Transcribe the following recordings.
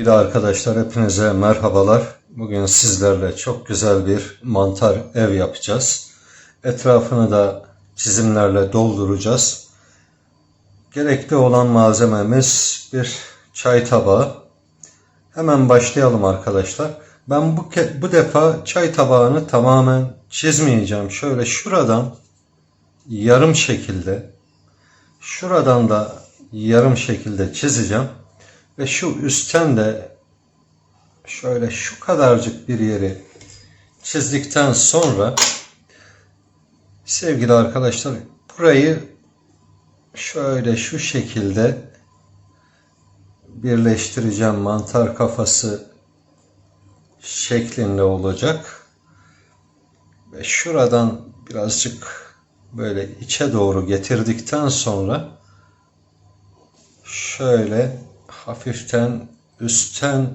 Sevgili arkadaşlar hepinize merhabalar. Bugün sizlerle çok güzel bir mantar ev yapacağız. Etrafını da çizimlerle dolduracağız. Gerekli olan malzememiz bir çay tabağı. Hemen başlayalım arkadaşlar. Ben bu bu defa çay tabağını tamamen çizmeyeceğim. Şöyle şuradan yarım şekilde şuradan da yarım şekilde çizeceğim. Ve şu üstten de şöyle şu kadarcık bir yeri çizdikten sonra sevgili arkadaşlar burayı şöyle şu şekilde birleştireceğim mantar kafası şeklinde olacak. Ve şuradan birazcık böyle içe doğru getirdikten sonra şöyle hafiften üstten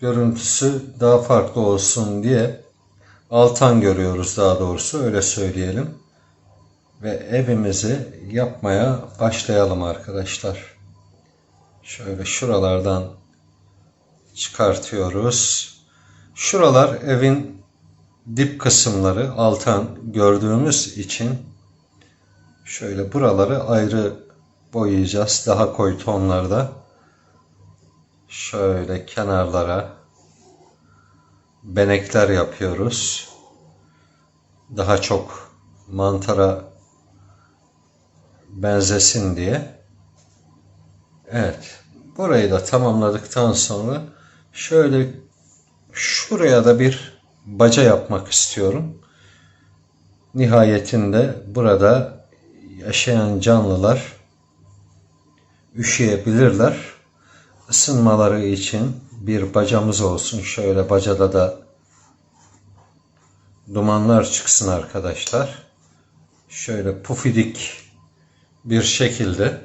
görüntüsü daha farklı olsun diye altan görüyoruz daha doğrusu öyle söyleyelim. Ve evimizi yapmaya başlayalım arkadaşlar. Şöyle şuralardan çıkartıyoruz. Şuralar evin dip kısımları altan gördüğümüz için şöyle buraları ayrı boyayacağız daha koyu tonlarda. Şöyle kenarlara benekler yapıyoruz. Daha çok mantara benzesin diye. Evet. Burayı da tamamladıktan sonra şöyle şuraya da bir baca yapmak istiyorum. Nihayetinde burada yaşayan canlılar üşüyebilirler. Isınmaları için bir bacamız olsun. Şöyle bacada da dumanlar çıksın arkadaşlar. Şöyle pufidik bir şekilde.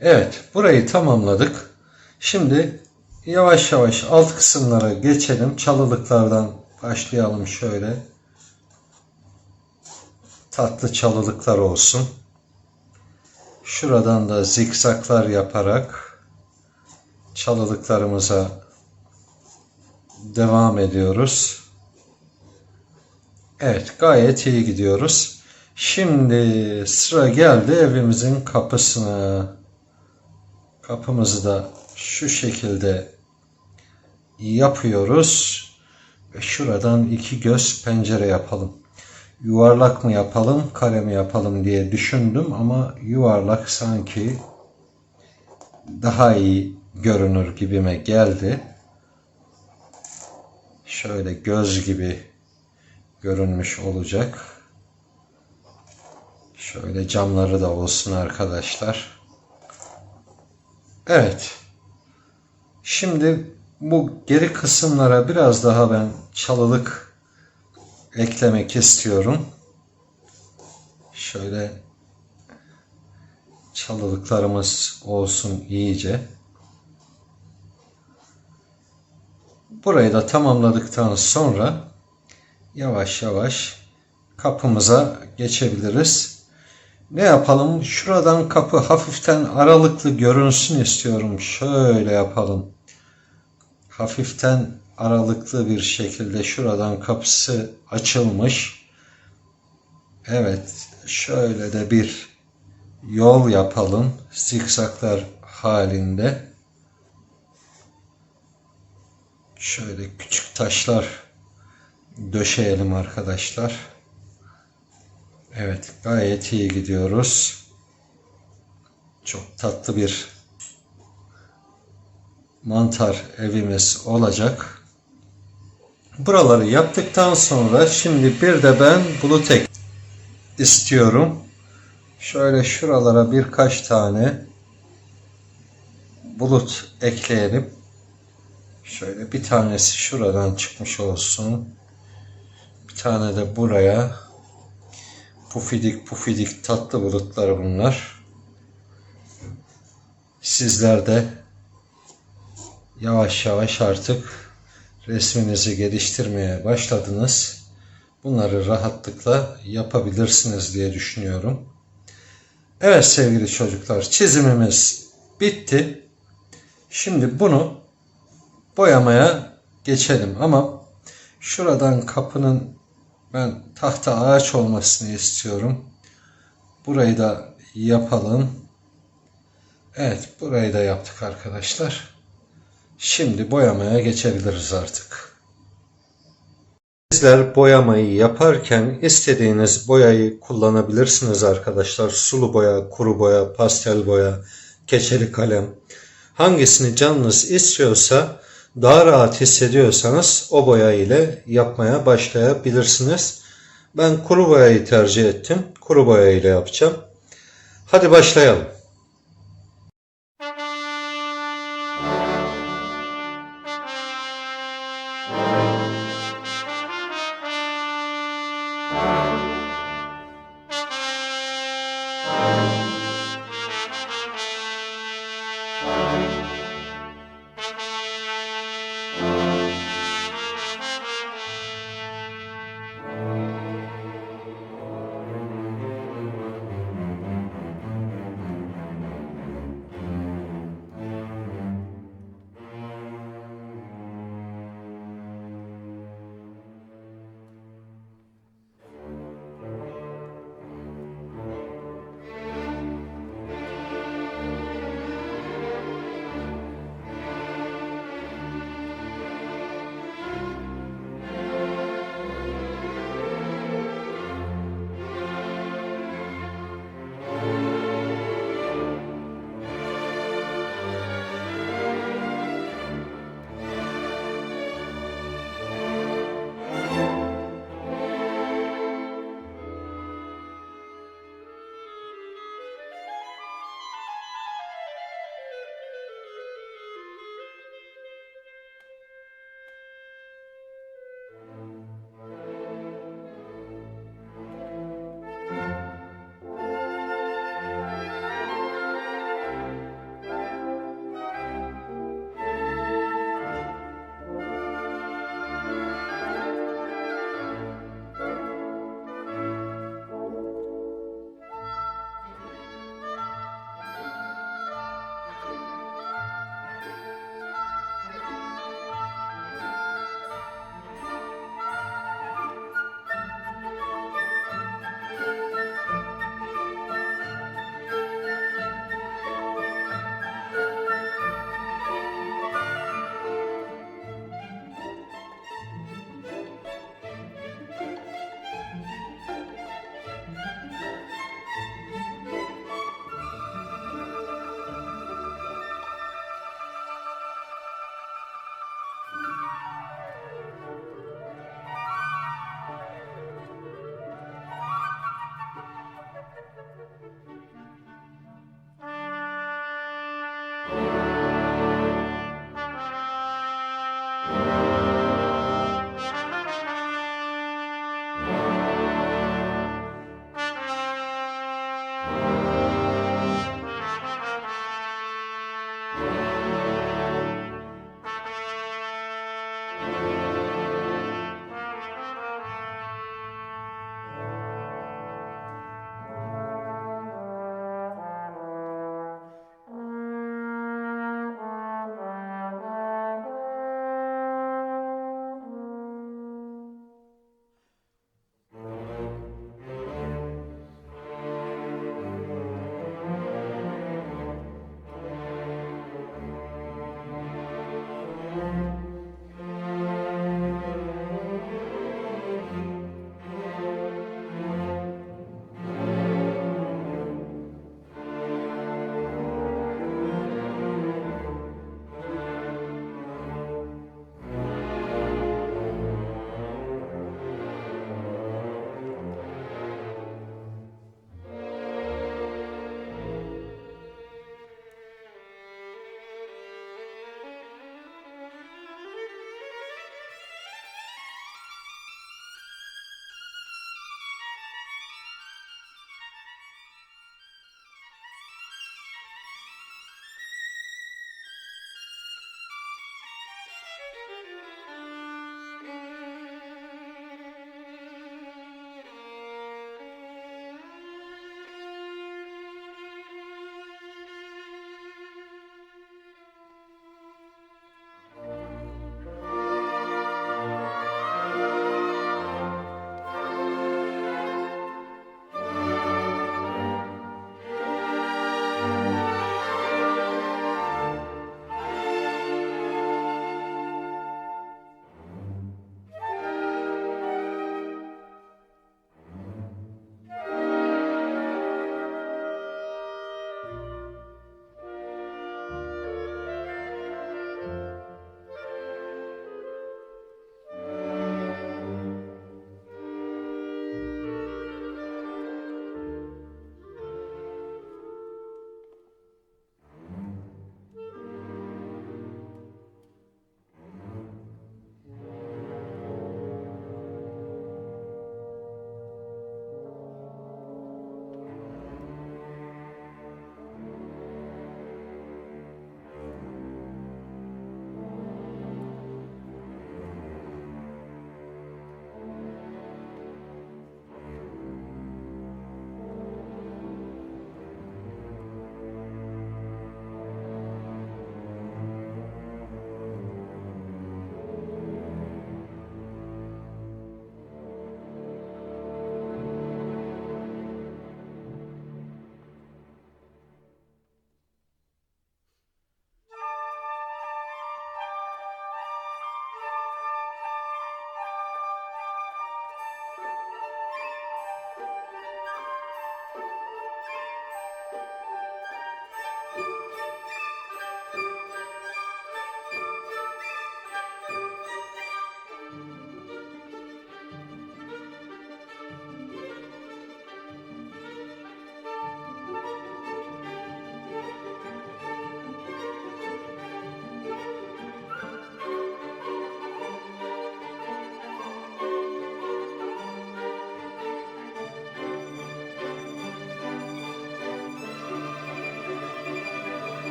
Evet, burayı tamamladık. Şimdi yavaş yavaş alt kısımlara geçelim. Çalılıklardan başlayalım şöyle. Tatlı çalılıklar olsun. Şuradan da zikzaklar yaparak çalılıklarımıza devam ediyoruz. Evet gayet iyi gidiyoruz. Şimdi sıra geldi evimizin kapısına. Kapımızı da şu şekilde yapıyoruz. Ve şuradan iki göz pencere yapalım yuvarlak mı yapalım, kare mi yapalım diye düşündüm ama yuvarlak sanki daha iyi görünür gibime geldi. Şöyle göz gibi görünmüş olacak. Şöyle camları da olsun arkadaşlar. Evet. Şimdi bu geri kısımlara biraz daha ben çalılık eklemek istiyorum. Şöyle çalılıklarımız olsun iyice. Burayı da tamamladıktan sonra yavaş yavaş kapımıza geçebiliriz. Ne yapalım? Şuradan kapı hafiften aralıklı görünsün istiyorum. Şöyle yapalım. Hafiften aralıklı bir şekilde şuradan kapısı açılmış. Evet, şöyle de bir yol yapalım. Zikzaklar halinde. Şöyle küçük taşlar döşeyelim arkadaşlar. Evet, gayet iyi gidiyoruz. Çok tatlı bir mantar evimiz olacak. Buraları yaptıktan sonra şimdi bir de ben bulut ek istiyorum. Şöyle şuralara birkaç tane bulut ekleyelim. Şöyle bir tanesi şuradan çıkmış olsun. Bir tane de buraya. Pufidik pufidik tatlı bulutlar bunlar. Sizler de yavaş yavaş artık resminizi geliştirmeye başladınız. Bunları rahatlıkla yapabilirsiniz diye düşünüyorum. Evet sevgili çocuklar çizimimiz bitti. Şimdi bunu boyamaya geçelim ama şuradan kapının ben tahta ağaç olmasını istiyorum. Burayı da yapalım. Evet, burayı da yaptık arkadaşlar. Şimdi boyamaya geçebiliriz artık. Sizler boyamayı yaparken istediğiniz boyayı kullanabilirsiniz arkadaşlar. Sulu boya, kuru boya, pastel boya, keçeli kalem. Hangisini canınız istiyorsa daha rahat hissediyorsanız o boya ile yapmaya başlayabilirsiniz. Ben kuru boyayı tercih ettim. Kuru boya ile yapacağım. Hadi başlayalım.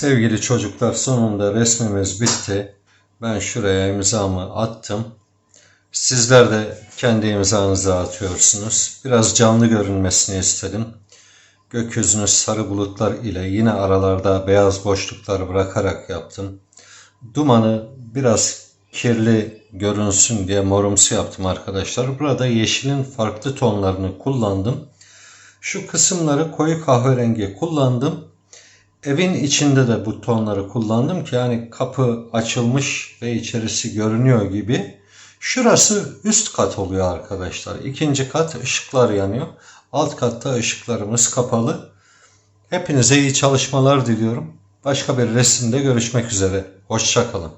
Sevgili çocuklar sonunda resmimiz bitti. Ben şuraya imzamı attım. Sizler de kendi imzanızı atıyorsunuz. Biraz canlı görünmesini istedim. Gökyüzünü sarı bulutlar ile yine aralarda beyaz boşluklar bırakarak yaptım. Dumanı biraz kirli görünsün diye morumsu yaptım arkadaşlar. Burada yeşilin farklı tonlarını kullandım. Şu kısımları koyu kahverengi kullandım. Evin içinde de bu tonları kullandım ki yani kapı açılmış ve içerisi görünüyor gibi. Şurası üst kat oluyor arkadaşlar. İkinci kat ışıklar yanıyor. Alt katta ışıklarımız kapalı. Hepinize iyi çalışmalar diliyorum. Başka bir resimde görüşmek üzere. Hoşçakalın.